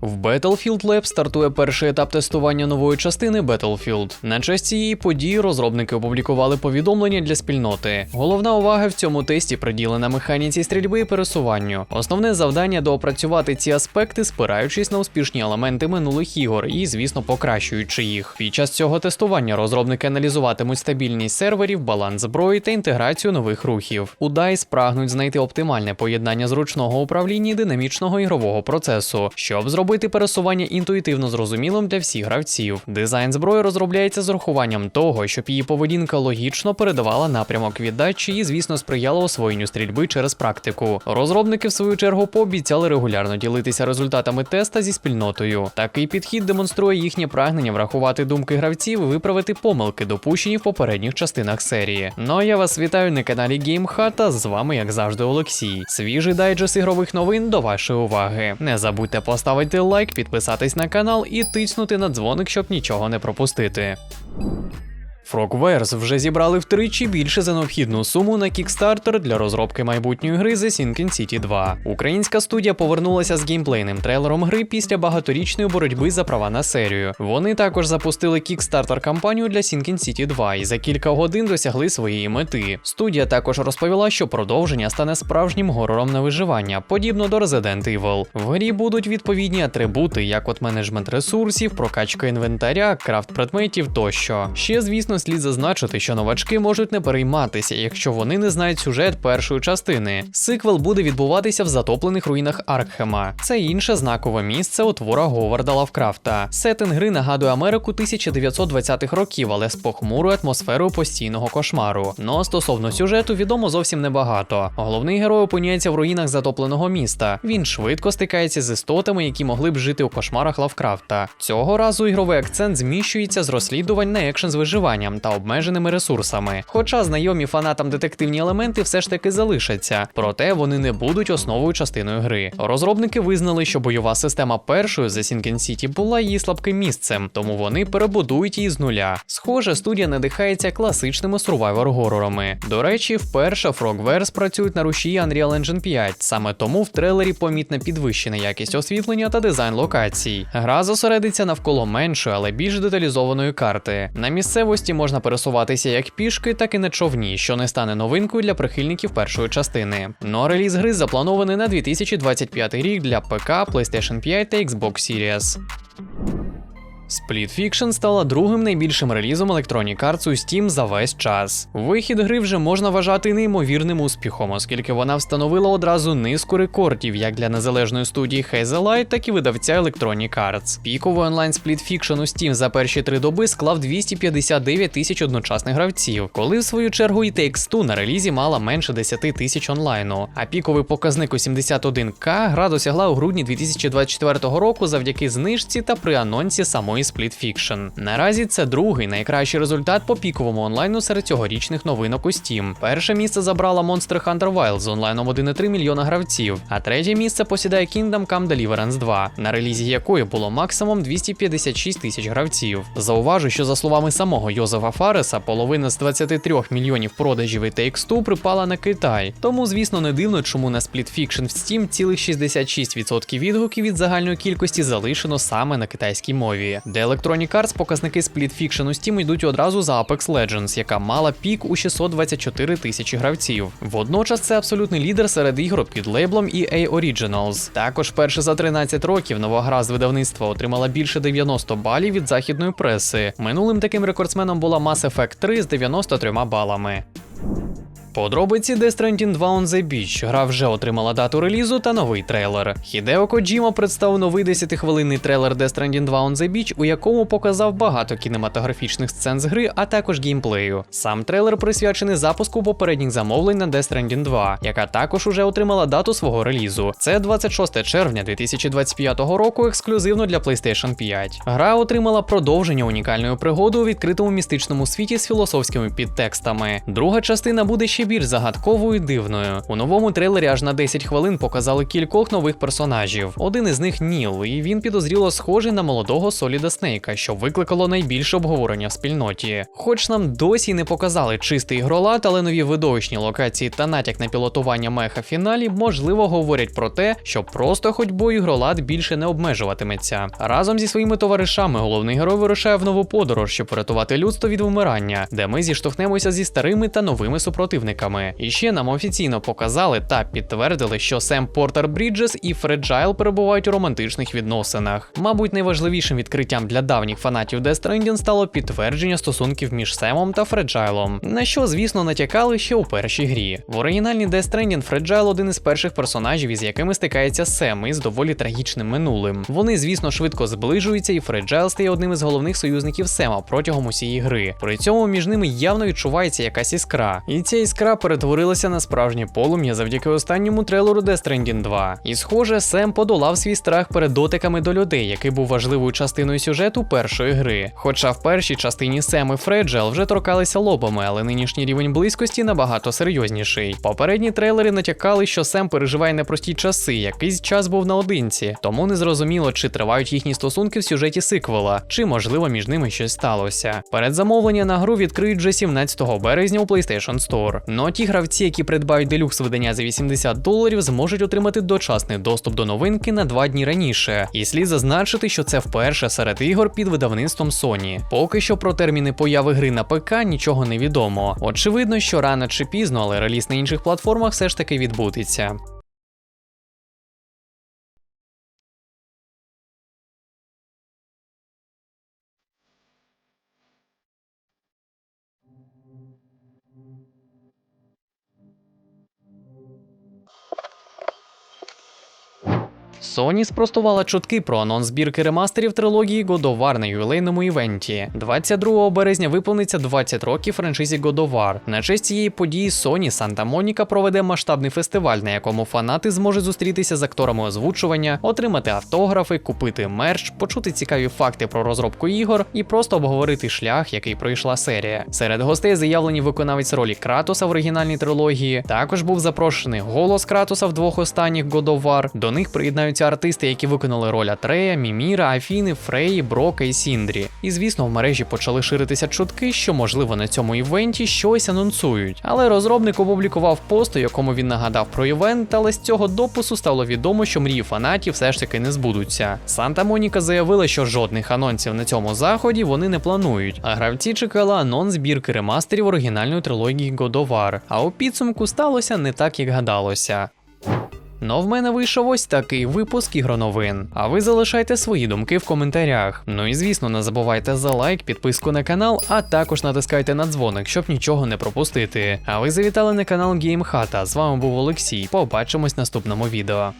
В Battlefield Lab стартує перший етап тестування нової частини Battlefield. На честь цієї події розробники опублікували повідомлення для спільноти. Головна увага в цьому тесті приділена механіці стрільби і пересуванню. Основне завдання доопрацювати ці аспекти, спираючись на успішні елементи минулих ігор і, звісно, покращуючи їх. Під час цього тестування розробники аналізуватимуть стабільність серверів, баланс зброї та інтеграцію нових рухів. У DICE прагнуть знайти оптимальне поєднання зручного управління і динамічного ігрового процесу, щоб зробити пересування інтуїтивно зрозумілим для всіх гравців. Дизайн зброї розробляється з урахуванням того, щоб її поведінка логічно передавала напрямок віддачі і, звісно, сприяла освоєнню стрільби через практику. Розробники, в свою чергу, пообіцяли регулярно ділитися результатами теста зі спільнотою. Такий підхід демонструє їхнє прагнення врахувати думки гравців і виправити помилки, допущені в попередніх частинах серії. Ну а я вас вітаю на каналі GameHut, з вами, як завжди, Олексій. Свіжий дайджест ігрових новин до вашої уваги. Не забудьте поставити лайк, підписатись на канал і тиснути на дзвоник, щоб нічого не пропустити. Frogwares вже зібрали втричі більше за необхідну суму на Kickstarter для розробки майбутньої гри The Sinking City 2. Українська студія повернулася з геймплейним трейлером гри після багаторічної боротьби за права на серію. Вони також запустили Kickstarter кампанію для Sinking City 2 і за кілька годин досягли своєї мети. Студія також розповіла, що продовження стане справжнім горором на виживання, подібно до Resident Evil. В грі будуть відповідні атрибути, як от менеджмент ресурсів, прокачка інвентаря, крафт предметів тощо. Ще, звісно, слід зазначити, що новачки можуть не перейматися, якщо вони не знають сюжет першої частини. Сиквел буде відбуватися в затоплених руїнах Аркхема. Це інше знакове місце у твора Говарда Лавкрафта. Сеттинг гри нагадує Америку 1920-х років, але з похмурою атмосферою постійного кошмару. Ну а стосовно сюжету відомо зовсім небагато. Головний герой опиняється в руїнах затопленого міста. Він швидко стикається з істотами, які могли б жити у кошмарах Лавкрафта. Цього разу ігровий акцент зміщується з розслідувань на екшен з виживанням та обмеженими ресурсами. Хоча знайомі фанатам детективні елементи все ж таки залишаться, проте вони не будуть основою частиною гри. Розробники визнали, що бойова система першої The Sinking City була її слабким місцем, тому вони перебудують її з нуля. Схоже, студія надихається класичними survivor горорами. До речі, вперше Frogwares працюють на рушії Unreal Engine 5, саме тому в трейлері помітна підвищена якість освітлення та дизайн локацій. Гра зосередиться навколо меншої, але більш деталізованої карти. На місцевості можна пересуватися як пішки, так і на човні, що не стане новинкою для прихильників першої частини. Ну а реліз гри запланований на 2025 рік для ПК, PlayStation 5 та Xbox Series. Split Fiction стала другим найбільшим релізом Electronic Arts у Steam за весь час. Вихід гри вже можна вважати неймовірним успіхом, оскільки вона встановила одразу низку рекордів як для незалежної студії Hazelight, так і видавця Electronic Arts. Піковий онлайн Split Fiction у Steam за перші три доби склав 259 тисяч одночасних гравців, коли в свою чергу і Takes-Two на релізі мала менше 10 тисяч онлайну. А піковий показник у 71к гра досягла у грудні 2024 року завдяки знижці та при анонсі самої Split Fiction. Наразі це другий найкращий результат по піковому онлайну серед цьогорічних новинок у Steam. Перше місце забрала Monster Hunter Wilds з онлайном 1,3 мільйона гравців, а третє місце посідає Kingdom Come Deliverance 2, на релізі якої було максимум 256 тисяч гравців. Зауважу, що за словами самого Йозефа Фареса, половина з 23 мільйонів продажів і Takes-Two припала на Китай. Тому, звісно, не дивно, чому на Split Fiction в Steam цілих 66% відгуків від загальної кількості залишено саме на китайській мові. Для Electronic Arts показники Split Fiction у Steam йдуть одразу за Apex Legends, яка мала пік у 624 тисячі гравців. Водночас це абсолютний лідер серед ігор під лейблом EA Originals. Також перше за 13 років нова гра з видавництва отримала більше 90 балів від західної преси. Минулим таким рекордсменом була Mass Effect 3 з 93 балами. Подробиці Death Stranding 2 on the Beach. Гра вже отримала дату релізу та новий трейлер. Хідео Коджімо представив новий 10-хвилинний трейлер Death Stranding 2 on the Beach, у якому показав багато кінематографічних сцен з гри, а також геймплею. Сам трейлер присвячений запуску попередніх замовлень на Death Stranding 2, яка також уже отримала дату свого релізу. Це 26 червня 2025 року, ексклюзивно для PlayStation 5. Гра отримала продовження унікальної пригоди у відкритому містичному світі з філософськими підтекстами. Друга частина буде ще більш загадковою і дивною. У новому трейлері аж на 10 хвилин показали кількох нових персонажів. Один із них Ніл, і він підозріло схожий на молодого Соліда Снейка, що викликало найбільше обговорення в спільноті. Хоч нам досі не показали чистий ігролад, але нові видовищні локації та натяк на пілотування меха фіналі можливо говорять про те, що просто ходьбою ігролад більше не обмежуватиметься. Разом зі своїми товаришами головний герой вирушає в нову подорож, щоб порятувати людство від вмирання, де ми зіштовхнемося зі старими та новими супротивниками. І ще нам офіційно показали та підтвердили, що Сем Портер Бріджес і Фреджайл перебувають у романтичних відносинах. Мабуть, найважливішим відкриттям для давніх фанатів Death Stranding стало підтвердження стосунків між Семом та Фреджайлом, на що, звісно, натякали ще у першій грі. В оригінальній Death Stranding Фреджайл один із перших персонажів, із якими стикається Сем із доволі трагічним минулим. Вони, звісно, швидко зближуються, і Фреджайл стає одним із головних союзників Сема протягом усієї гри. При цьому між ними явно відчувається якась іскра. І ця іскра перетворилася на справжнє полум'я завдяки останньому трейлеру Death Stranding 2. І схоже, Сем подолав свій страх перед дотиками до людей, який був важливою частиною сюжету першої гри. Хоча в першій частині Сем і Фреджайл вже торкалися лобами, але нинішній рівень близькості набагато серйозніший. Попередні трейлери натякали, що Сем переживає непрості часи, якийсь час був наодинці, тому не зрозуміло, чи тривають їхні стосунки в сюжеті сиквела, чи можливо між ними щось сталося. Передзамовлення на гру відкриють вже 17 березня у PlayStation Store. Но ті гравці, які придбають делюкс видання за 80 доларів, зможуть отримати дочасний доступ до новинки на два дні раніше. І слід зазначити, що це вперше серед ігор під видавництвом Sony. Поки що про терміни появи гри на ПК нічого не відомо. Очевидно, що рано чи пізно, але реліз на інших платформах все ж таки відбудеться. Sony спростувала чутки про анонс збірки ремастерів трилогії God of War на ювілейному івенті. 22 березня виповниться 20 років франшизі God of War. На честь цієї події Sony Санта Моніка проведе масштабний фестиваль, на якому фанати зможуть зустрітися з акторами озвучування, отримати автографи, купити мерч, почути цікаві факти про розробку ігор і просто обговорити шлях, який пройшла серія. Серед гостей заявлені виконавець ролі Кратоса в оригінальній трилогії. Також був запрошений голос Кратоса в двох останніх God of War. До них приєднаються артисти, які виконали роль Атрея, Міміра, Афіни, Фреї, Брока і Сіндрі. І звісно, в мережі почали ширитися чутки, що можливо на цьому івенті щось анонсують. Але розробник опублікував пост, у якому він нагадав про івент, але з цього допису стало відомо, що мрії фанатів все ж таки не збудуться. Санта Моніка заявила, що жодних анонсів на цьому заході вони не планують, а гравці чекали анонс збірки ремастерів оригінальної трилогії War. А у підсумку сталося не так, як гадалося. Ну, в мене вийшов ось такий випуск ігроновин. А ви залишайте свої думки в коментарях. Ну і звісно, не забувайте за лайк, підписку на канал, а також натискайте на дзвоник, щоб нічого не пропустити. А ви завітали на канал GameHata. З вами був Олексій. Побачимось в наступному відео.